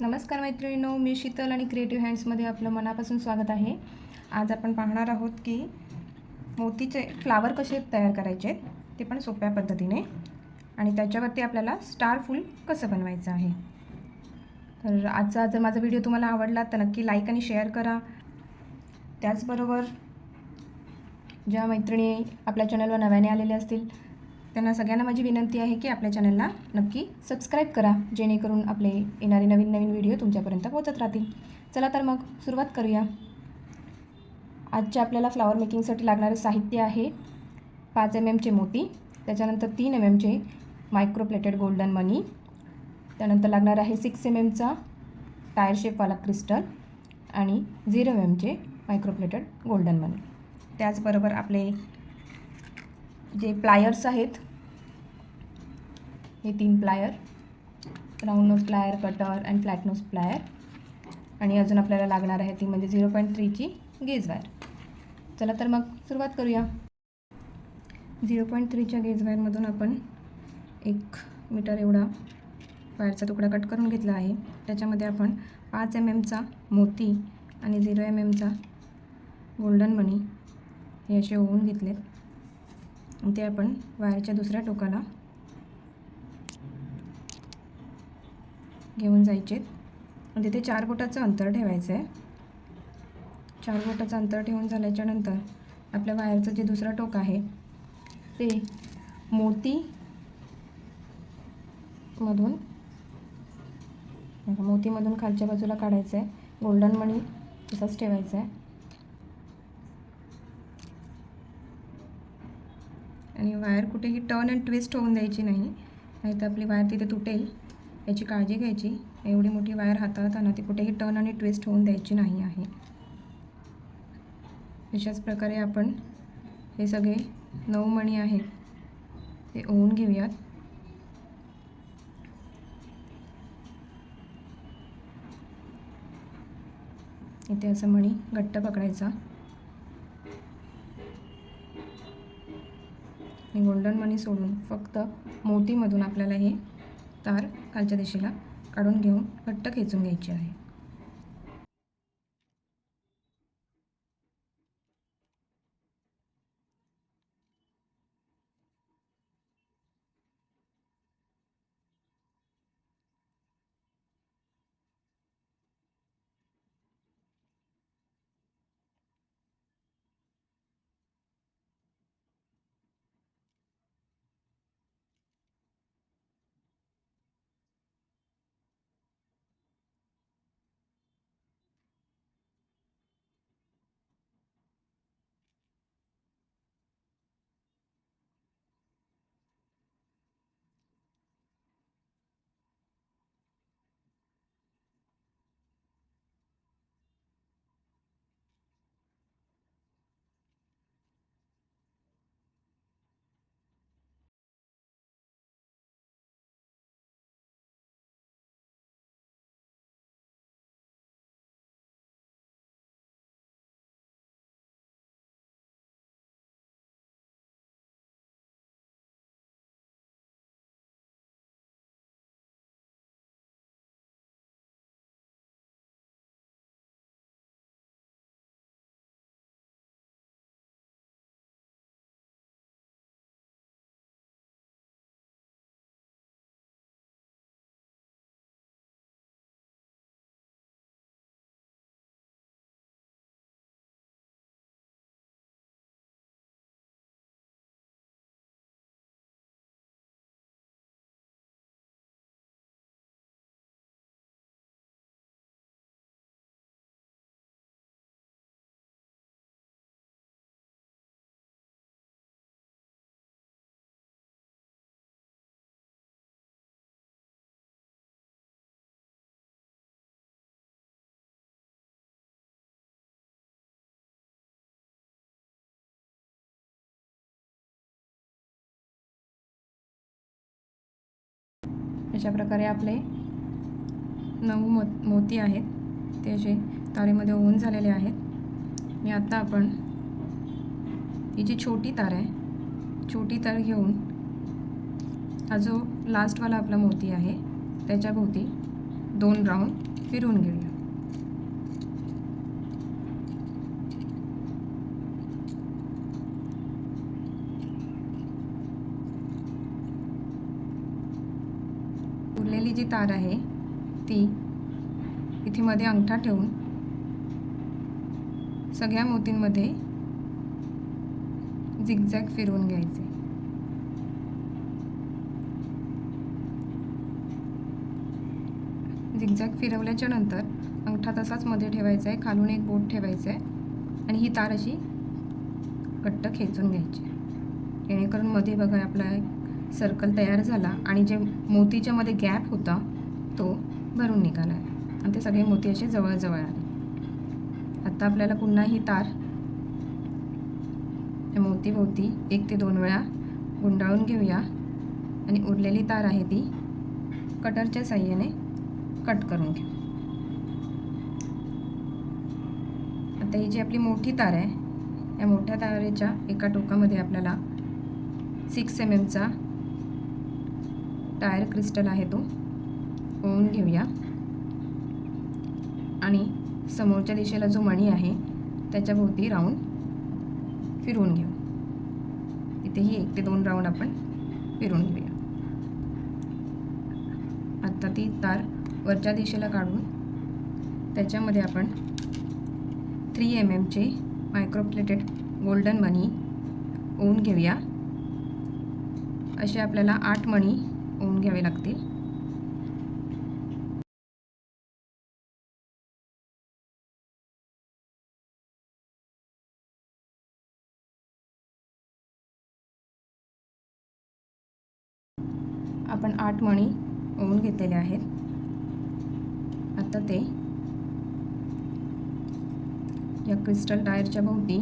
नमस्कार मैत्रिणींनो मी शीतल आणि क्रिएटिव्ह हँड्समध्ये आपलं मनापासून स्वागत आहे. आज आपण पाहणार आहोत की मोतीचे फ्लावर कसे तयार करायचे आहेत ते पण सोप्या पद्धतीने आणि त्याच्यावरती आपल्याला स्टार फूल कसं बनवायचं आहे. तर आजचा जर माझा व्हिडिओ तुम्हाला आवडला तर नक्की लाईक आणि शेअर करा. त्याचबरोबर ज्या मैत्रिणी आपल्या चॅनलवर नव्याने आलेल्या असतील त्यांना सगळ्यांना माझी विनंती आहे की आपल्या चॅनलला नक्की सबस्क्राईब करा जेणेकरून आपले येणारे नवीन नवीन व्हिडिओ तुमच्यापर्यंत पोहोचत राहतील. चला तर मग सुरुवात करूया. आजच्या आपल्याला फ्लावर मेकिंगसाठी लागणारे साहित्य आहे पाच एम एमचे मोती त्याच्यानंतर तीन एम एमचे मायक्रोप्लेटेड गोल्डन मनी त्यानंतर लागणार आहे सिक्स एम एमचा टायर शेपवाला क्रिस्टल आणि झिरो एम एमचे मायक्रोप्लेटेड गोल्डन मनी त्याचबरोबर आपले जे प्लायर्स आहेत हे तीन plier round nose plier cutter and flat nose plier आणि अजून आपल्याला लागणार आहे ती म्हणजे झिरो पॉईंट थ्रीची गेज वायर चला तर मग सुरुवात करूया. झिरो पॉईंट थ्रीच्या गेज वायरमधून आपण एक मीटर एवढा वायरचा तुकडा कट करून घेतला आहे. त्याच्यामध्ये आपण पाच एम एमचा मोती आणि झिरो एम एमचा गोल्डन मनी हे असे ओवून घेतलेत. ते आपण वायरच्या दुसऱ्या टोकाला घेऊन जायचे तिथे चार बोटाचं अंतर ठेवायचं आहे. चार बोटाचं अंतर ठेवून झाल्याच्यानंतर आपल्या वायरचं जे दुसरं टोक आहे ते मोती मधून मोतीमधून खालच्या बाजूला काढायचं आहे गोल्डन मणी तसंच ठेवायचं आहे आणि वायर कुठेही टर्न अँड ट्विस्ट होऊन द्यायची नाही. नाही तर आपली वायर तिथे तुटेल. याची काळजी घ्यायची. एवढी मोठी वायर हाताळताना ती कुठेही टर्न आणि ट्विस्ट होऊन द्यायची नाही आहे. अशाच प्रकारे आपण हे सगळे नऊ मणी आहेत ते ओवून घेऊयात. इथे असं मणी घट्ट पकडायचा. आणि गोल्डन मणी सोडून फक्त मोतीमधून आपल्याला हे तार खालच्या दिशेला काढून घेऊन घट्ट खेचून घ्यायची आहे. अशा प्रकारे आपले नऊ मो मोती आहेत. ते असे तारेमध्ये ओवून झालेले आहेत. मी आत्ता आपण ही जी छोटी तार आहे छोटी तार घेऊन हा जो लास्टवाला आपला मोती आहे त्याच्याभोवती दोन राऊंड फिरवून घेऊया उरलेली जी तार आहे ती इथे मध्ये अंगठा ठेवून सगळ्या मोतींमध्ये झिगझॅग फिरवून घ्यायचे. झिगझॅग फिरवल्याच्या नंतर अंगठा तसाच मध्ये ठेवायचा आहे खालून एक बोट ठेवायचं आहे आणि ही तार अशी घट्ट खेचून घ्यायची. जेणेकरून मध्ये बघा आपला सर्कल तयार झाला आणि जे मोतीच्यामध्ये गॅप होता तो भरून निघाला. आहे आणि ते सगळे मोती असे जवळजवळ आले. आता आपल्याला पुन्हा ही तार मोतीभोवती एक ते दोन वेळा गुंडाळून घेऊया. आणि उरलेली तार आहे ती कटरच्या साह्याने कट करून घेऊ. आता ही जी आपली मोठी तार आहे या मोठ्या तारेच्या एका टोकामध्ये आपल्याला सिक्स एम एमचा टायर क्रिस्टल आहे तो. ओळून घेऊया. आणि समोरच्या दिशेला जो मणी आहे त्याच्याभोवती राऊंड फिरवून घेऊ. इथेही एक ते दोन राऊंड आपण फिरवून घेऊया. आत्ता ती तार वरच्या दिशेला काढून त्याच्यामध्ये आपण थ्री एम एमचे मायक्रोप्लेटेड गोल्डन मनी ओवून घेऊया. असे आपल्याला आठ मणी ऊन घ्यावे लागतील. आपण आठ मणी ओवून घेतलेले आहेत. आता ते या क्रिस्टल टायरच्या भोवती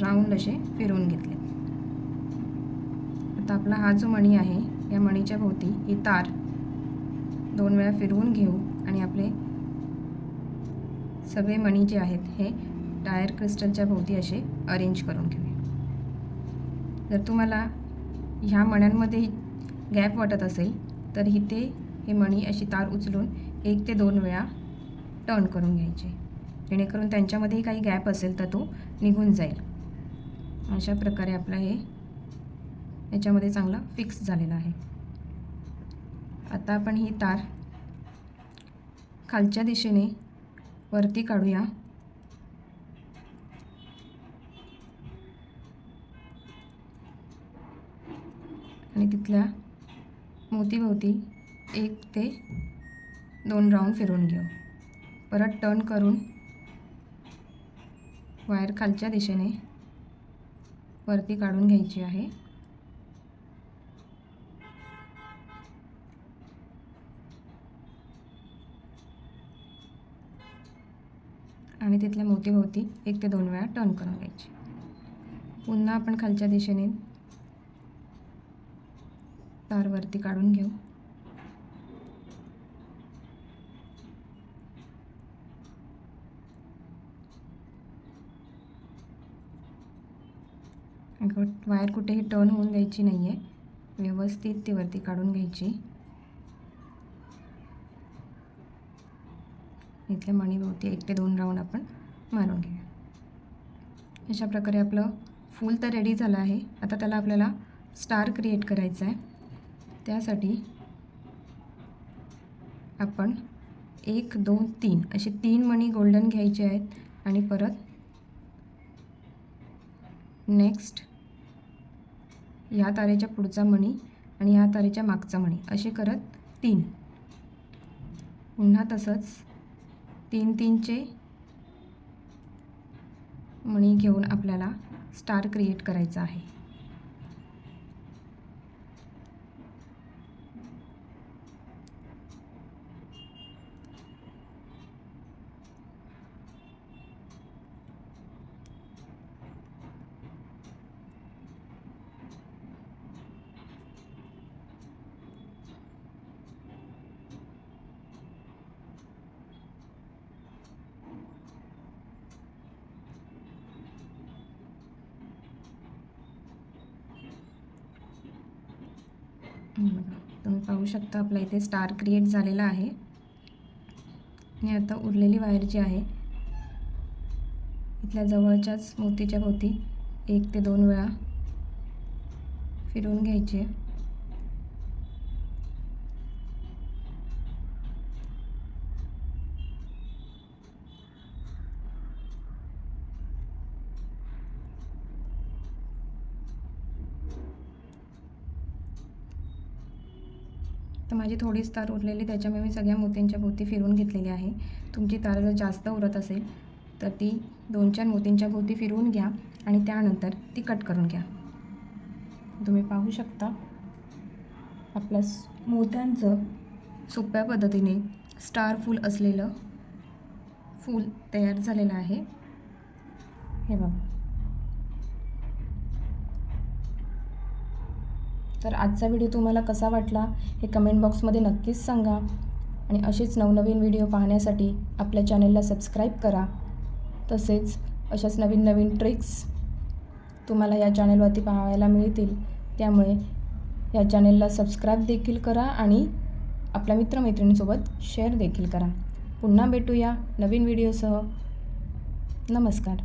राऊंड असे फिरवून घेतले. आता आपला हा जो मणी आहे या मणीच्या भोवती ही तार दोन वेळा फिरवून घेऊ आणि आपले सगळे मणी जे आहेत हे टायर क्रिस्टलच्या भोवती असे अरेंज करून घेऊ जर तुम्हाला ह्या मण्यांमध्ये गॅप वाटत असेल तर इथे हे मणी अशी तार उचलून एक ते दोन वेळा टर्न करून घ्यायचे. जेणेकरून त्यांच्यामध्येही काही गॅप असेल तर तो निघून जाईल. अशा प्रकारे आपलं हे याच्यामध्ये चांगला फिक्स झालेला आहे. आता आपण ही तार खालच्या दिशेने वरती काढूया. आणि तिथल्या मोतीभोवती एक ते दोन राऊंड फिरून घेऊ. परत टर्न करून वायर खालच्या दिशेने वरती काढून घ्यायची आहे. आणि तिथल्या मोतीभोवती एक ते दोन वेळा टर्न करून घ्यायची. पुन्हा आपण खालच्या दिशेने तार वरती काढून घेऊ. वायर कुठेही टर्न होऊन द्यायची नाही आहे व्यवस्थित ती वरती काढून घ्यायची. इथल्या मणीभोवती एक ते दोन राऊंड आपण मारून घेऊया. अशा प्रकारे आपलं फूल तर रेडी झालं आहे. आता त्याला आपल्याला स्टार क्रिएट करायचं आहे त्यासाठी आपण एक दोन तीन असे तीन मणी गोल्डन घ्यायचे आहेत आणि परत नेक्स्ट ह्या तारेच्या पुढचा मणी आणि ह्या तारेच्या मागचा मणी असे करत तीन. पुन्हा तसंच तीन तीनचे मणी घेऊन आपल्याला स्टार क्रिएट करायचा आहे. तुम्ही पाहू शकता आपल्या इथे स्टार क्रिएट झालेला आहे. आणि आता उरलेली वायर जी आहे इथल्या जवळच्याच मोतीच्या भोवती एक ते दोन वेळा फिरवून घ्यायची आहे. तर माझी थोडीच तार उरलेली त्याच्यामुळे मी सगळ्या मोत्यांच्या भोवती फिरवून घेतलेली आहे. तुमची तार जर जास्त उरत असेल तर ती दोन चार मोतींच्या भोवती फिरवून घ्या आणि त्यानंतर ती कट करून घ्या. तुम्ही पाहू शकता आपल्या मोत्यांचं सोप्या पद्धतीने स्टार फूल असलेलं फूल तयार झालेलं आहे. हे बघा. तर आजचा व्हिडिओ तुम्हाला कसा वाटला हे कमेंट बॉक्समध्ये नक्कीच सांगा. आणि असेच नवनवीन व्हिडिओ पाहण्यासाठी आपल्या चॅनलला सबस्क्राईब करा. तसेच अशाच नवीन नवीन ट्रिक्स तुम्हाला या चॅनलवरती पाहायला मिळतील. त्यामुळे या चॅनलला सबस्क्राईब देखील करा आणि आपल्या मित्रमैत्रिणींसोबत शेअर देखील करा. पुन्हा भेटूया नवीन व्हिडिओसह नमस्कार.